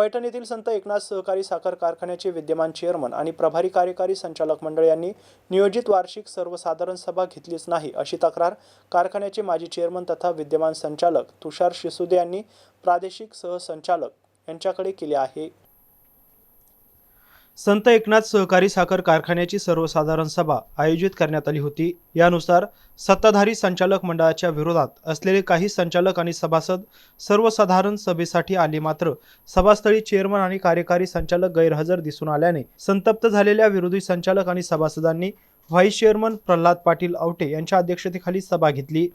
पैठण येथील संत एकनाथ सहकारी साखर कारखान्याचे विद्यमान चेअरमन आणि प्रभारी कार्यकारी संचालक मंडळ यांनी नियोजित वार्षिक सर्वसाधारण सभा घेतलीच नाही अशी तक्रार कारखान्याचे माजी चेअरमन तथा विद्यमान संचालक तुषार शिसुदे यांनी प्रादेशिक सहसंचालक यांच्याकडे केली आहे. संत एकनाथ सहकारी साखर कारखान्याची सर्वसाधारण सभा आयोजित करण्यात आली होती. यानुसार सत्ताधारी संचालक मंडळाच्या विरोधात असलेले काही संचालक आणि सभासद सर्वसाधारण सभेसाठी आले मात्र सभास्थळी चेअरमन आणि कार्यकारी संचालक गैरहजर दिसून आल्याने संतप्त झालेल्या विरोधी संचालक आणि सभासदांनी व्हाईस चेअरमन प्रल्हाद पाटील आवटे यांच्या अध्यक्षतेखाली सभा घेतली.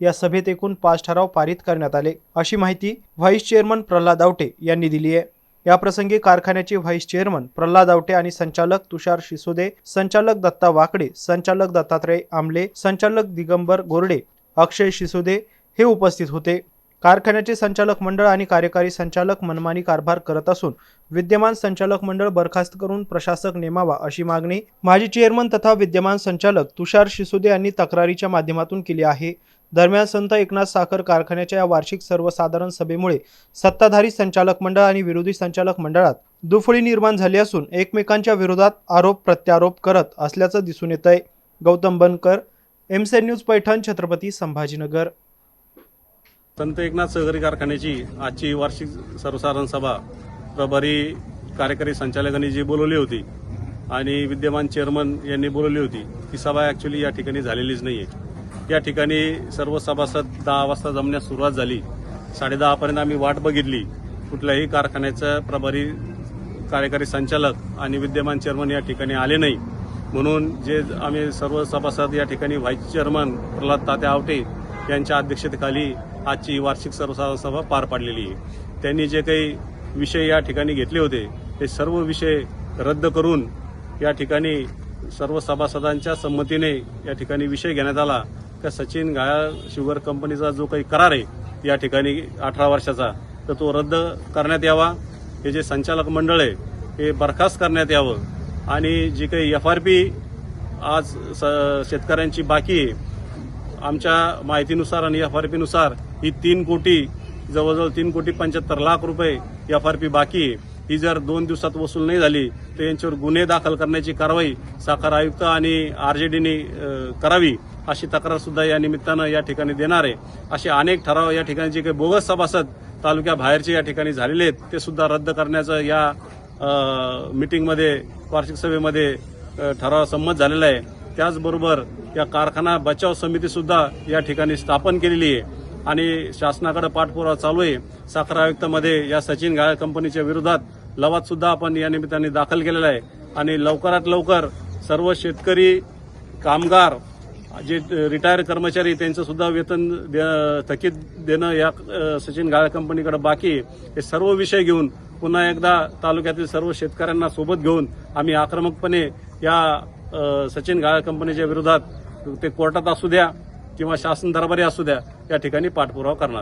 या सभेत एकूण पाच ठराव पारित करण्यात आले. अशी माहिती व्हाईस चेअरमन प्रल्हाद आवटे यांनी दिली आहे. याप्रसंगी कारखान्याचे व्हाईस चेअरमन प्रल्हाद आवटे आणि संचालक तुषार शिसोदे संचालक दत्ता वाकडे संचालक दत्तात्रय आमले संचालक दिगंबर गोरडे अक्षय शिसोदे हे उपस्थित होते. कारखान्याचे संचालक मंडळ आणि कार्यकारी संचालक मनमानी कारभार करत असून विद्यमान संचालक मंडळ बरखास्त करून प्रशासक नेमावा अशी मागणी माजी चेअरमन तथा विद्यमान संचालक तुषार शिसोदे यांनी तक्रारीच्या माध्यमातून केली आहे. दरम्यान संत एकनाथ साखर कारखान्याच्या या वार्षिक सर्वसाधारण सभेमुळे सत्ताधारी संचालक मंडळ आणि विरोधी संचालक मंडळात दुफळी निर्माण झाली असून एकमेकांच्या विरोधात आरोप प्रत्यारोप करत असल्याचं दिसून येत आहे गौतम बनकर एमसेन न्यूज पैठण छत्रपती संभाजीनगर. संत एकनाथ सहकारी कारखान्याची आजची वार्षिक सर्वसाधारण सभा प्रभारी कार्यकारी संचालकांनी जी बोलवली होती आणि विद्यमान चेअरमन यांनी बोलवली होती ती सभा ॲक्च्युली या ठिकाणी झालेलीच नाही आहे या ठिकाणी सर्व सभासद दहा वाजता जमण्यास सुरुवात झाली. साडेदहापर्यंत आम्ही वाट बघितली. कुठल्याही कारखान्याचं प्रभारी कार्यकारी संचालक आणि विद्यमान चेअरमन या ठिकाणी आले नाही. म्हणून जे आम्ही सर्व सभासद या ठिकाणी व्हाईस चेअरमन प्रल्हाद तात्या आवटे यांच्या अध्यक्षतेखाली आजची वार्षिक सर्वसाधारण सभा पार पाडलेली आहे. त्यांनी जे काही विषय या ठिकाणी घेतले होते ते सर्व विषय रद्द करून या ठिकाणी सर्व सभासदांच्या संमतीने या ठिकाणी विषय घेण्यात आला. त्या सचिन घायाळ शुगर कंपनीचा जो काही करार आहे या ठिकाणी अठरा वर्षाचा तर तो रद्द करण्यात यावा. हे जे संचालक मंडळ आहे हे बरखास्त करण्यात यावं. आणि जी काही एफ आर पी आज स- शेतकऱ्यांची बाकी आहे आमच्या माहितीनुसार आणि एफ आर पीनुसार ही तीन कोटी जवळजवळ तीन कोटी पंच्याहत्तर लाख रुपये एफ आर पी बाकी आहे. ही जर दोन दिवसात वसूल नाही झाली तर यांच्यावर गुन्हे दाखल करण्याची कारवाई साखर आयुक्त आणि आर जे डीने करावी. अशी तक्रार सुद्धा या निमित्तानं या ठिकाणी देणार आहे. असे अनेक ठराव या ठिकाणी जे काही बोगस सभासद तालुक्याबाहेरचे या ठिकाणी झालेले आहेत ते सुद्धा रद्द करण्याचं या मिटिंगमध्ये वार्षिक सभेमध्ये ठराव संमत झालेला आहे. त्याचबरोबर या कारखाना बचाव समितीसुद्धा या ठिकाणी स्थापन केलेली आहे आणि शासनाकडे पाठपुरावा चालू आहे. साखर आयुक्तामध्ये या सचिन गाळ कंपनीच्या विरोधात लवाद सुद्धा आपण या निमित्ताने दाखल केलेला आहे. आणि लवकरात लवकर सर्व शेतकरी कामगार जे रिटायर कर्मचारी त्यांचं सुद्धा वेतन थकीत देणं या सचिन गाळ कंपनीकडे बाकी हे सर्व विषय घेऊन पुन्हा एकदा तालुक्यातील सर्व शेतकऱ्यांना सोबत घेऊन आम्ही आक्रमकपणे या सचिन गाळ कंपनीच्या विरोधात ते कोर्टात असू द्या किंवा शासन दरबारी असू द्या या ठिकाणी पाठपुरावा करणार.